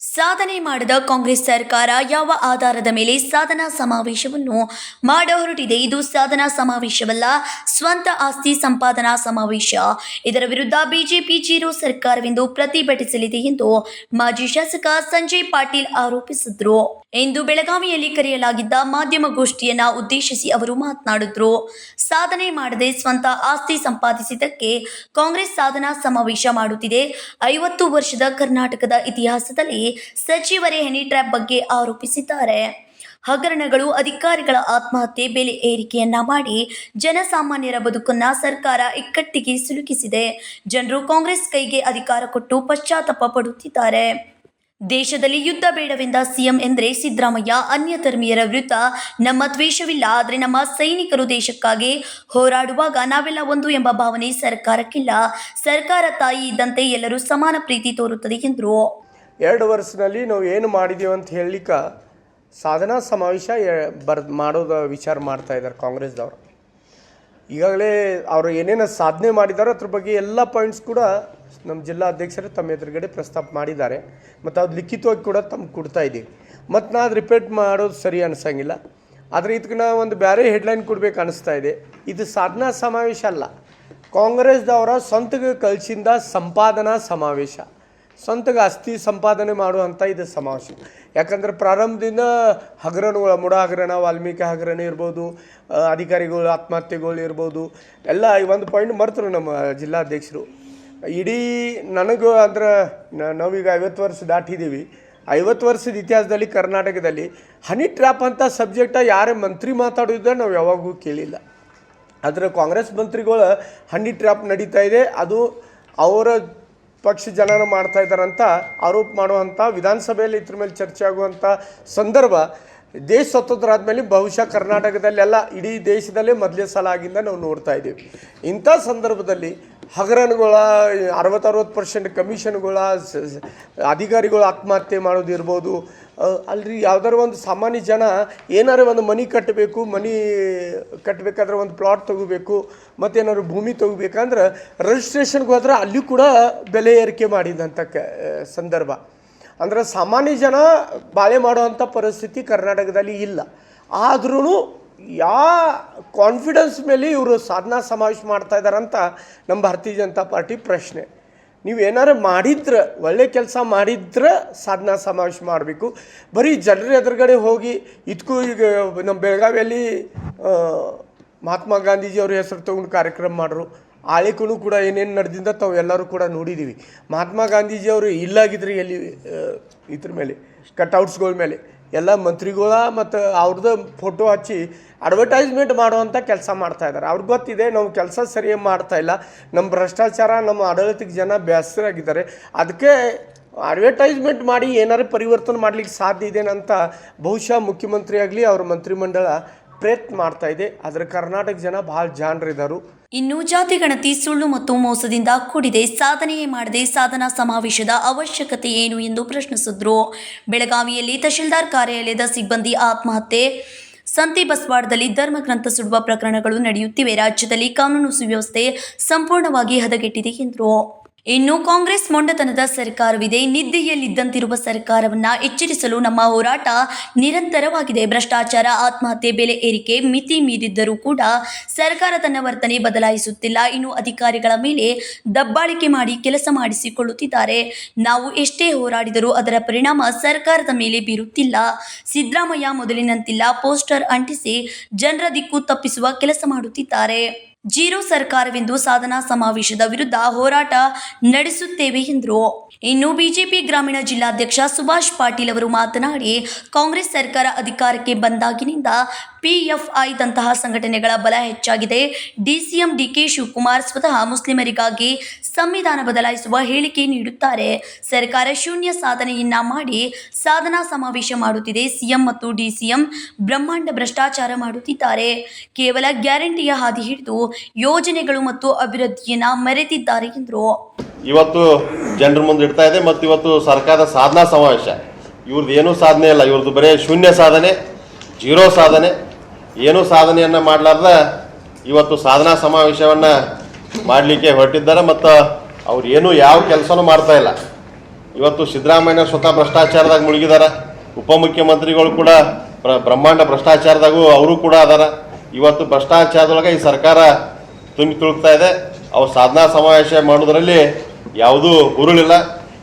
ಸಾಧನೆ ಮಾಡಿದ ಕಾಂಗ್ರೆಸ್ ಸರ್ಕಾರ ಯಾವ ಆಧಾರದ ಮೇಲೆ ಸಾಧನಾ ಸಮಾವೇಶವನ್ನು ಮಾಡ ಹೊರಟಿದೆ? ಇದು ಸಾಧನಾ ಸಮಾವೇಶವಲ್ಲ, ಸ್ವಂತ ಆಸ್ತಿ ಸಂಪಾದನಾ ಸಮಾವೇಶ. ಇದರ ವಿರುದ್ಧ ಬಿಜೆಪಿ ಜೀರೋ ಸರ್ಕಾರವೆಂದು ಪ್ರತಿಭಟಿಸಲಿದೆ ಎಂದು ಮಾಜಿ ಶಾಸಕ ಸಂಜಯ್ ಪಾಟೀಲ್ ಆರೋಪಿಸಿದ್ರು. ಇಂದು ಬೆಳಗಾವಿಯಲ್ಲಿ ಕರೆಯಲಾಗಿದ್ದ ಮಾಧ್ಯಮ ಮಾಧ್ಯಮಗೋಷ್ಠಿಯನ್ನ ಉದ್ದೇಶಿಸಿ ಅವರು ಮಾತನಾಡಿದ್ರು. ಸಾಧನೆ ಮಾಡದೆ ಸ್ವಂತ ಆಸ್ತಿ ಸಂಪಾದಿಸಿದ್ದಕ್ಕೆ ಕಾಂಗ್ರೆಸ್ ಸಾಧನಾ ಸಮಾವೇಶ ಮಾಡುತ್ತಿದೆ. ಐವತ್ತು ವರ್ಷದ ಕರ್ನಾಟಕದ ಇತಿಹಾಸದಲ್ಲಿ ಸಚಿವರೇ ಹೆನಿ ಟ್ರ್ಯಾಪ್ ಬಗ್ಗೆ ಆರೋಪಿಸಿದ್ದಾರೆ. ಹಗರಣಗಳು ಅಧಿಕಾರಿಗಳ ಆತ್ಮಹತ್ಯೆ ಬೆಲೆ ಏರಿಕೆಯನ್ನ ಮಾಡಿ ಜನಸಾಮಾನ್ಯರ ಬದುಕನ್ನ ಸರ್ಕಾರ ಇಕ್ಕಟ್ಟಿಗೆ ಸಿಲುಕಿಸಿದೆ. ಜನರು ಕಾಂಗ್ರೆಸ್ ಕೈಗೆ ಅಧಿಕಾರ ಕೊಟ್ಟು ಪಶ್ಚಾತ್ತಾಪ ಪಡುತ್ತಿದ್ದಾರೆ. ದೇಶದಲ್ಲಿ ಯುದ್ಧ ಬೇಡವೆಂದ ಸಿಎಂ ಎಂದರೆ ಸಿದ್ದರಾಮಯ್ಯ, ಅನ್ಯ ಧರ್ಮೀಯರ ವಿರುದ್ಧ ನಮ್ಮ ದ್ವೇಷವಿಲ್ಲ, ಆದರೆ ನಮ್ಮ ಸೈನಿಕರು ದೇಶಕ್ಕಾಗಿ ಹೋರಾಡುವಾಗ ನಾವೆಲ್ಲ ಒಂದು ಎಂಬ ಭಾವನೆ ಸರ್ಕಾರಕ್ಕಿಲ್ಲ. ಸರ್ಕಾರ ತಾಯಿ ಇದ್ದಂತೆ ಎಲ್ಲರೂ ಸಮಾನ ಪ್ರೀತಿ ತೋರುತ್ತದೆ ಎಂದರು. ಎರಡು ವರ್ಷದಲ್ಲಿ ನಾವು ಏನು ಮಾಡಿದ್ದೀವಿ ಅಂತ ಹೇಳಲಿಕ್ಕೆ ಸಾಧನಾ ಸಮಾವೇಶ ಬರ್ ಮಾಡೋದು ವಿಚಾರ ಮಾಡ್ತಾ ಇದ್ದಾರೆ ಕಾಂಗ್ರೆಸ್ದವರು. ಈಗಾಗಲೇ ಅವರು ಏನೇನು ಸಾಧನೆ ಮಾಡಿದಾರೋ ಅದ್ರ ಬಗ್ಗೆ ಎಲ್ಲ ಪಾಯಿಂಟ್ಸ್ ಕೂಡ ನಮ್ಮ ಜಿಲ್ಲಾ ಅಧ್ಯಕ್ಷರು ತಮ್ಮ ಎದುರುಗಡೆ ಪ್ರಸ್ತಾಪ ಮಾಡಿದ್ದಾರೆ. ಮತ್ತು ಅದು ಲಿಖಿತವಾಗಿ ಕೂಡ ತಮ್ಗೆ ಕೊಡ್ತಾ ಇದ್ದೀವಿ. ಮತ್ತು ನಾ ಅದು ರಿಪೀಟ್ ಮಾಡೋದು ಸರಿ ಅನಿಸಂಗಿಲ್ಲ. ಆದರೆ ಇದಕ್ಕೆ ನಾವು ಒಂದು ಬೇರೆ ಹೆಡ್ಲೈನ್ ಕೊಡ್ಬೇಕು ಅನಿಸ್ತಾ ಇದೆ. ಇದು ಸಾಧನಾ ಸಮಾವೇಶ ಅಲ್ಲ. ಕಾಂಗ್ರೆಸ್ದವರ ಸ್ವಂತಕ್ಕೆ ಕಳಿಸಿದ ಸಂಪಾದನಾ ಸಮಾವೇಶ. ಸ್ವಂತಗೆ ಆಸ್ತಿ ಸಂಪಾದನೆ ಮಾಡುವಂಥ ಇದು ಸಮಾವೇಶ ಯಾಕಂದ್ರೆ ಪ್ರಾರಂಭದಿಂದ ಹಗರಣಗಳು ಮುಡ ಹಗರಣ, ವಾಲ್ಮೀಕಿ ಹಗರಣ ಇರ್ಬೋದು ಅಧಿಕಾರಿಗಳು ಆತ್ಮಹತ್ಯೆಗಳು ಇರ್ಬೋದು, ಎಲ್ಲ ಈ ಒಂದು ಪಾಯಿಂಟ್ ಮರ್ತರು ನಮ್ಮ ಜಿಲ್ಲಾಧ್ಯಕ್ಷರು. ಇಡೀ ನನಗೂ ಅಂದ್ರೆ ನಾವೀಗ ಐವತ್ತು ವರ್ಷ ದಾಟಿದ್ದೀವಿ. ಐವತ್ತು ವರ್ಷದ ಇತಿಹಾಸದಲ್ಲಿ ಕರ್ನಾಟಕದಲ್ಲಿ ಹನಿ ಟ್ರ್ಯಾಪ್ ಅಂತ ಸಬ್ಜೆಕ್ಟ ಯಾರೇ ಮಂತ್ರಿ ಮಾತಾಡೋದ ನಾವು ಯಾವಾಗೂ ಕೇಳಿಲ್ಲ. ಆದರೆ ಕಾಂಗ್ರೆಸ್ ಮಂತ್ರಿಗಳು ಹನಿ ಟ್ರ್ಯಾಪ್ ನಡೀತಾ ಇದೆ. ಅದು ಅವರ ಪಕ್ಷ ಜನನ ಮಾಡ್ತಾ ಇದ್ದಾರಂತ ಆರೋಪ ಮಾಡುವಂಥ ವಿಧಾನಸಭೆಯಲ್ಲಿ ಇದ್ರ ಮೇಲೆ ಚರ್ಚೆ ಆಗುವಂಥ ಸಂದರ್ಭ ದೇಶ ಸ್ವತಂತ್ರ ಆದಮೇಲೆ ಬಹುಶಃ ಕರ್ನಾಟಕದಲ್ಲೆಲ್ಲ ಇಡೀ ದೇಶದಲ್ಲೇ ಮೊದಲ ಸಲ ಆಗಿಂದ ನಾವು ನೋಡ್ತಾ ಇದ್ದೀವಿ. ಇಂಥ ಸಂದರ್ಭದಲ್ಲಿ ಹಗರಣಗಳ ಅರವತ್ತರವತ್ತು ಪರ್ಸೆಂಟ್ ಕಮಿಷನ್ಗಳ, ಅಧಿಕಾರಿಗಳು ಆತ್ಮಹತ್ಯೆ ಮಾಡೋದಿರ್ಬೋದು ಅಲ್ರಿ, ಯಾವ್ದಾರ ಒಂದು ಸಾಮಾನ್ಯ ಜನ ಏನಾರ ಒಂದು ಮನೆ ಕಟ್ಟಬೇಕು ಮನೆ ಕಟ್ಟಬೇಕಾದ್ರೆ ಒಂದು ಪ್ಲಾಟ್ ತಗೋಬೇಕು, ಮತ್ತೇನಾದ್ರು ಭೂಮಿ ತೊಗೋಬೇಕಂದ್ರೆ ರಿಜಿಸ್ಟ್ರೇಷನ್ಗೆ ಹೋದ್ರೆ ಅಲ್ಲಿ ಕೂಡ ಬೆಲೆ ಏರಿಕೆ ಮಾಡಿದಂಥ ಕ ಸಂದರ್ಭ. ಅಂದ್ರೆ ಸಾಮಾನ್ಯ ಜನ ಬಾಳೆ ಮಾಡುವಂಥ ಪರಿಸ್ಥಿತಿ ಕರ್ನಾಟಕದಲ್ಲಿ ಇಲ್ಲ. ಆದ್ರೂ ಯಾ ಕಾನ್ಫಿಡೆನ್ಸ್ ಮೇಲೆ ಇವರು ಸಾಧನಾ ಸಮಾವೇಶ ಮಾಡ್ತಾ ಇದ್ದಾರಂತ ನಮ್ಮ ಭಾರತೀಯ ಜನತಾ ಪಾರ್ಟಿ ಪ್ರಶ್ನೆ. ನೀವು ಏನಾರು ಮಾಡಿದ್ರೆ, ಒಳ್ಳೆ ಕೆಲಸ ಮಾಡಿದ್ರೆ ಸಾಧನಾ ಸಮಾವೇಶ ಮಾಡಬೇಕು. ಬರೀ ಜನರ ಎದುರುಗಡೆ ಹೋಗಿ ಇದಕ್ಕೂ ಈಗ ನಮ್ಮ ಬೆಳಗಾವಿಯಲ್ಲಿ ಮಹಾತ್ಮ ಗಾಂಧೀಜಿ ಅವ್ರ ಹೆಸರು ತಗೊಂಡು ಕಾರ್ಯಕ್ರಮ ಮಾಡ್ರು. ಆಳಿಕೂ ಕೂಡ ಏನೇನು ನಡೆದಿಂದ ತಾವು ಎಲ್ಲರೂ ಕೂಡ ನೋಡಿದ್ದೀವಿ ಮಹಾತ್ಮ ಗಾಂಧೀಜಿಯವರು ಇಲ್ಲಾಗಿದ್ರೆ ಎಲ್ಲಿ ಇದ್ರ ಮೇಲೆ, ಕಟ್ಔಟ್ಸ್ಗಳ ಮೇಲೆ. ಎಲ್ಲ ಮಂತ್ರಿಗಳ ಮತ್ತು ಅವ್ರದ್ದು ಫೋಟೋ ಹಚ್ಚಿ ಅಡ್ವರ್ಟೈಸ್ಮೆಂಟ್ ಮಾಡುವಂಥ ಕೆಲಸ ಮಾಡ್ತಾ ಇದ್ದಾರೆ ಅವ್ರಿಗೆ ಗೊತ್ತಿದೆ ನಾವು ಕೆಲಸ ಸರಿಯಾಗಿ ಮಾಡ್ತಾ ಇಲ್ಲ. ನಮ್ಮ ಭ್ರಷ್ಟಾಚಾರ ನಮ್ಮ ಆಡಳಿತಕ್ಕೆ ಜನ ಬೇಸರಾಗಿದ್ದಾರೆ ಅದಕ್ಕೆ ಅಡ್ವರ್ಟೈಸ್ಮೆಂಟ್ ಮಾಡಿ ಏನಾರು ಪರಿವರ್ತನೆ ಮಾಡ್ಲಿಕ್ಕೆ ಸಾಧ್ಯ ಇದೆ ಅಂತ ಬಹುಶಃ ಮುಖ್ಯಮಂತ್ರಿ ಆಗಲಿ ಅವ್ರ ಮಂತ್ರಿಮಂಡಲ ಪ್ರಯತ್ನ ಮಾಡ್ತಾ ಇದೆ. ಆದರೆ ಕರ್ನಾಟಕ ಜನ ಭಾಳ ಜಾಣರಿದ್ದಾರೆ ಇನ್ನು ಜಾತಿ ಗಣತಿ, ಸುಳ್ಳು ಮತ್ತು ಮೋಸದಿಂದ ಕೂಡಿದೆ. ಸಾಧನೆಯೇ ಮಾಡದೆ ಸಾಧನಾ ಸಮಾವೇಶದ ಅವಶ್ಯಕತೆ ಏನು ಎಂದು ಪ್ರಶ್ನಿಸಿದ್ರು. ಬೆಳಗಾವಿಯಲ್ಲಿ ತಹಶೀಲ್ದಾರ್ ಕಾರ್ಯಾಲಯದ ಸಿಬ್ಬಂದಿ ಆತ್ಮಹತ್ಯೆ. ಸಂತಿ ಬಸ್ವಾಡದಲ್ಲಿ ಧರ್ಮಗ್ರಂಥ ಸುಡುವ ಪ್ರಕರಣಗಳು ನಡೆಯುತ್ತಿವೆ. ರಾಜ್ಯದಲ್ಲಿ ಕಾನೂನು ಸುವ್ಯವಸ್ಥೆ ಸಂಪೂರ್ಣವಾಗಿ ಹದಗೆಟ್ಟಿದೆ ಎಂದರು. ಇನ್ನು ಕಾಂಗ್ರೆಸ್ ಮೊಂಡತನದ ಸರ್ಕಾರವಿದೆ. ನಿದ್ದೆಯಲ್ಲಿದ್ದಂತಿರುವ ಸರ್ಕಾರವನ್ನ ಎಚ್ಚರಿಸಲು ನಮ್ಮ ಹೋರಾಟ ನಿರಂತರವಾಗಿದೆ. ಭ್ರಷ್ಟಾಚಾರ, ಆತ್ಮಹತ್ಯೆ, ಬೆಲೆ ಏರಿಕೆ ಮಿತಿ ಮೀರಿದ್ದರೂ ಕೂಡ ಸರ್ಕಾರ ತನ್ನ ವರ್ತನೆ ಬದಲಾಯಿಸುತ್ತಿಲ್ಲ. ಇನ್ನು ಅಧಿಕಾರಿಗಳ ಮೇಲೆ ದಬ್ಬಾಳಿಕೆ ಮಾಡಿ ಕೆಲಸ ಮಾಡಿಸಿಕೊಳ್ಳುತ್ತಿದ್ದಾರೆ. ನಾವು ಎಷ್ಟೇ ಹೋರಾಡಿದರೂ ಅದರ ಪರಿಣಾಮ ಸರ್ಕಾರದ ಮೇಲೆ ಬೀರುತ್ತಿಲ್ಲ. ಸಿದ್ದರಾಮಯ್ಯ ಮೊದಲಿನಂತಿಲ್ಲ. ಪೋಸ್ಟರ್ ಅಂಟಿಸಿ ಜನರ ದಿಕ್ಕು ತಪ್ಪಿಸುವ ಕೆಲಸ ಮಾಡುತ್ತಿದ್ದಾರೆ. ಜೀರೋ ಸರ್ಕಾರವೆಂದು ಸಾಧನಾ ಸಮಾವೇಶದ ವಿರುದ್ಧ ಹೋರಾಟ ನಡೆಸುತ್ತೇವೆ ಎಂದರು. ಇನ್ನು ಬಿಜೆಪಿ ಗ್ರಾಮೀಣ ಜಿಲ್ಲಾಧ್ಯಕ್ಷ ಸುಭಾಷ್ ಪಾಟೀಲ್ ಅವರು ಮಾತನಾಡಿ, ಕಾಂಗ್ರೆಸ್ ಸರ್ಕಾರ ಅಧಿಕಾರಕ್ಕೆ ಬಂದಾಗಿನಿಂದ ಪಿಎಫ್ಐ ದಂತಹ ಸಂಘಟನೆಗಳ ಬಲ ಹೆಚ್ಚಾಗಿದೆ. ಡಿಸಿಎಂ ಡಿಕೆ ಶಿವಕುಮಾರ್ ಸ್ವತಃ ಮುಸ್ಲಿಮರಿಗಾಗಿ ಸಂವಿಧಾನ ಬದಲಾಯಿಸುವ ಹೇಳಿಕೆ ನೀಡುತ್ತಾರೆ. ಸರ್ಕಾರ ಶೂನ್ಯ ಸಾಧನೆಯನ್ನ ಮಾಡಿ ಸಾಧನಾ ಸಮಾವೇಶ ಮಾಡುತ್ತಿದೆ. ಸಿಎಂ ಮತ್ತು ಡಿಸಿಎಂ ಬ್ರಹ್ಮಾಂಡ ಭ್ರಷ್ಟಾಚಾರ ಮಾಡುತ್ತಿದ್ದಾರೆ. ಕೇವಲ ಗ್ಯಾರಂಟಿಯ ಹಾದಿ ಹಿಡಿದು ಯೋಜನೆಗಳು ಮತ್ತು ಅಭಿವೃದ್ಧಿಯನ್ನ ಮರೆತಿದ್ದಾರೆ ಎಂದರು. ಇವತ್ತು ಜನರ ಮುಂದೆ ಇಡ್ತಾ ಇದೆ, ಮತ್ತು ಇವತ್ತು ಸರ್ಕಾರದ ಸಾಧನಾ ಸಮಾವೇಶ. ಇವ್ರದ್ದು ಏನೂ ಸಾಧನೆ ಇಲ್ಲ ಇವ್ರದ್ದು ಬರೀ ಶೂನ್ಯ ಸಾಧನೆ, ಜೀರೋ ಸಾಧನೆ. ಏನೂ ಸಾಧನೆಯನ್ನು ಮಾಡಲಾರ್ದ ಇವತ್ತು ಸಾಧನಾ ಸಮಾವೇಶವನ್ನು ಮಾಡಲಿಕ್ಕೆ ಹೊರಟಿದ್ದಾರೆ, ಮತ್ತು ಅವ್ರು ಏನೂ ಯಾವ ಕೆಲಸನೂ ಮಾಡ್ತಾ ಇಲ್ಲ. ಇವತ್ತು ಸಿದ್ದರಾಮಯ್ಯ ಸ್ವತಃ ಭ್ರಷ್ಟಾಚಾರದಾಗ ಮುಳುಗಿದ್ದಾರೆ ಉಪಮುಖ್ಯಮಂತ್ರಿಗಳು ಕೂಡ ಬ್ರಹ್ಮಾಂಡ ಭ್ರಷ್ಟಾಚಾರದಾಗೂ ಅವರು ಕೂಡ ಅದಾರ. ಇವತ್ತು ಭ್ರಷ್ಟಾಚಾರದೊಳಗೆ ಈ ಸರ್ಕಾರ ತುಂಬಿ ತುಳುಕ್ತಾ ಇದೆ. ಅವು ಸಾಧನಾ ಸಮಾವೇಶ ಮಾಡೋದ್ರಲ್ಲಿ ಯಾವುದೂ ಹುರುಳಿಲ್ಲ.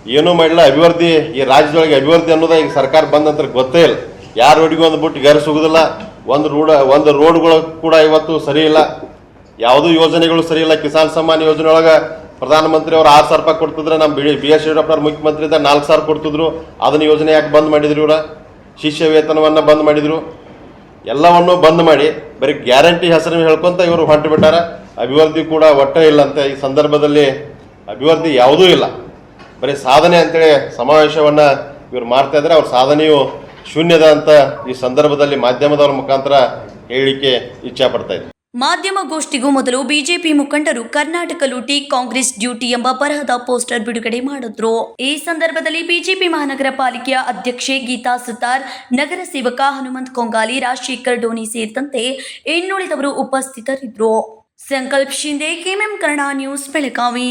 ಏನೂ ಮಾಡಿಲ್ಲ. ಅಭಿವೃದ್ಧಿ, ಈ ರಾಜ್ಯದೊಳಗೆ ಅಭಿವೃದ್ಧಿ ಅನ್ನೋದೇ ಈಗ ಸರ್ಕಾರ ಬಂದ ಗೊತ್ತೇ ಇಲ್ಲ. ಯಾರು ಹುಡುಗಿ ಒಂದು ಬಿಟ್ಟು ಗರಿ ಸಿಗುದಿಲ್ಲ. ಒಂದು ರೋಡ್, ಒಂದು ರೋಡ್ಗಳು ಕೂಡ ಇವತ್ತು ಸರಿ ಇಲ್ಲ. ಯಾವುದೂ ಯೋಜನೆಗಳು ಸರಿ ಇಲ್ಲ. ಕಿಸಾನ್ ಸಮ್ಮಾನ್ ಯೋಜನೆ ಒಳಗೆ ಪ್ರಧಾನಮಂತ್ರಿ ಅವರು ಆರು ಸಾವಿರ ರೂಪಾಯಿ ಕೊಡ್ತಿದ್ರೆ ನಮ್ಮ ಬಿ ಬಿ ಎಸ್ ಯಡಿಯೂರಪ್ಪನವ್ರು ಮುಖ್ಯಮಂತ್ರಿ ಇದ್ದ ನಾಲ್ಕು ಸಾವಿರ ಕೊಡ್ತಿದ್ರು. ಅದನ್ನ ಯೋಜನೆ ಯಾಕೆ ಬಂದ್ ಮಾಡಿದ್ರು ಇವರ? ಶಿಷ್ಯ ವೇತನವನ್ನು ಬಂದ್ ಮಾಡಿದ್ರು. ಎಲ್ಲವನ್ನು ಬಂದ್ ಮಾಡಿ, ಬರೀ ಗ್ಯಾರಂಟಿ ಹೆಸರು ಹೇಳ್ಕೊಂತ ಇವರು ಹೊಂಟು ಬಿಟ್ಟಾರ. ಅಭಿವೃದ್ಧಿ ಕೂಡ ಒಟ್ಟೇ ಇಲ್ಲ ಅಂತ ಈ ಸಂದರ್ಭದಲ್ಲಿ ಅಭಿವೃದ್ಧಿ ಯಾವುದೂ ಇಲ್ಲ. ಬರೀ ಸಾಧನೆ ಅಂತೇಳಿ ಸಮಾವೇಶವನ್ನ ಇವ್ರು ಮಾಡ್ತಾ ಇದ್ದಾರೆ ಅವ್ರ ಸಾಧನೆಯು ಶೂನ್ಯದ ಅಂತ ಈ ಸಂದರ್ಭದಲ್ಲಿ ಮಾಧ್ಯಮದವರ ಮುಖಾಂತರ ಹೇಳಿಕೆ ಇಚ್ಛೆ ಪಡ್ತಾ ಮಾಧ್ಯಮಗೋಷ್ಠಿಗೂ ಮೊದಲು ಬಿಜೆಪಿ ಮುಖಂಡರು ಕರ್ನಾಟಕ ಲೂಟಿ ಕಾಂಗ್ರೆಸ್ ಡ್ಯೂಟಿ ಎಂಬ ಬರಹದ ಪೋಸ್ಟರ್ ಬಿಡುಗಡೆ ಮಾಡಿದ್ರು. ಈ ಸಂದರ್ಭದಲ್ಲಿ ಬಿಜೆಪಿ ಮಹಾನಗರ ಪಾಲಿಕೆಯ ಅಧ್ಯಕ್ಷೆ ಗೀತಾ ಸುತಾರ್, ನಗರ ಸೇವಕ ಹನುಮಂತ್ ಕೊಂಗಾಲಿ, ರಾಜಶೇಖರ್ ಡೋನಿ ಸೇರಿದಂತೆ ಇನ್ನುಳಿದವರು ಉಪಸ್ಥಿತರಿದ್ದರು. Sankalp Shinde KMM Kannada news, Belagavi.